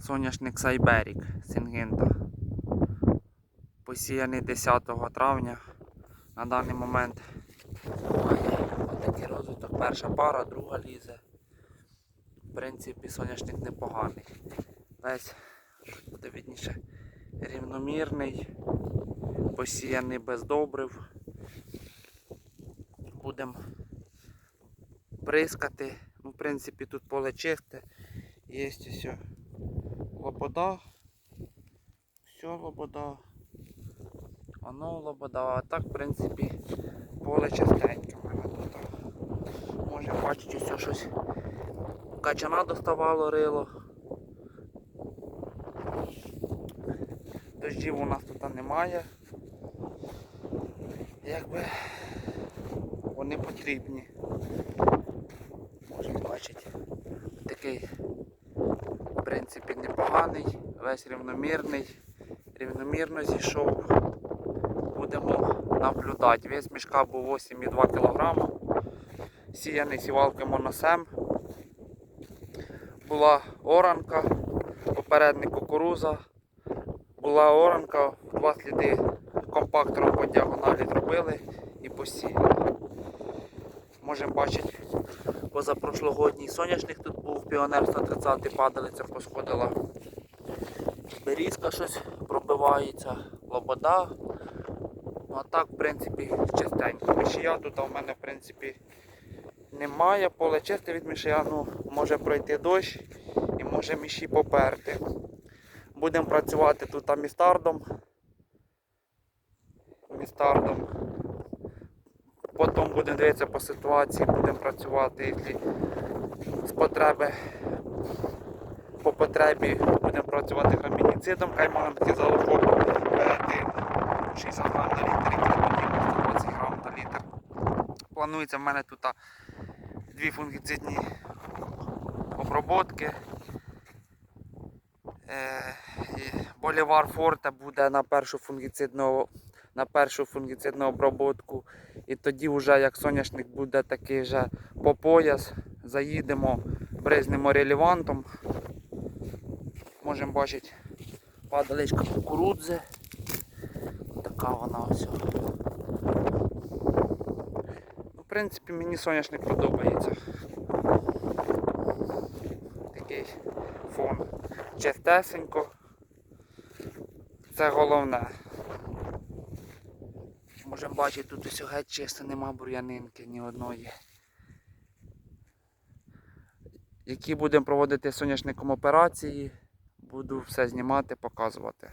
Соняшник Сайберік Сінгента. Посіяний 10 травня. На даний момент має отакий розвиток. Перша пара, друга лізе. В принципі, соняшник непоганий. Весь буде видніше рівномірний, посіяний без добрив. Будемо бризкати. Ну, в принципі, тут поле чисте. Є ось лобода. Все лобода. Оно лобода. А так, в принципі, поле мене тут. Може бачити, все щось качана доставало рило. Дождів у нас тут немає. Якби вони потрібні. Можемо бачити. Такий, непоганий, весь рівномірний, рівномірно зійшов. Будемо наблюдати. Вес мішка був 8,2 кг. Сіяний сівалки моносем. Була оранка, попередник кукуруза. Була оранка, два сліди компактором по діагоналі зробили і посіяли. Можемо бачити, позапрошлогодній соняшник тут був піонер 130 падалиця посходила. Берізка щось пробивається, лобода. Ну а так, в принципі, чистенько. Мішія тут у мене, в принципі, немає. Поле чисте від мішія, ну, може пройти дощ і може міші поперти. Будемо працювати тут містардом. Містардом. Потім будемо дивитися по ситуації, будемо працювати, якщо з потреби по потребі будемо працювати грамініцидом, кайманки залишок перейти 60 грам на літр, потрібно 120 грам на літр. Планується в мене тут дві фунгіцидні оброботки. Е, Болівар Форте буде на першу фунгіцидну на першу фунгіцидну обробку. І тоді вже як соняшник буде такий вже по пояс, заїдемо, бризнемо релівантом. Можемо бачити падаличка кукурудзи. Така вона ось. Ну, в принципі, мені соняшник подобається. Такий фон. Чистесенько. Це головне. Можемо бачити, тут усе геть чисто, нема бур'янинки ні одної. Які будемо проводити соняшником операції, буду все знімати, показувати.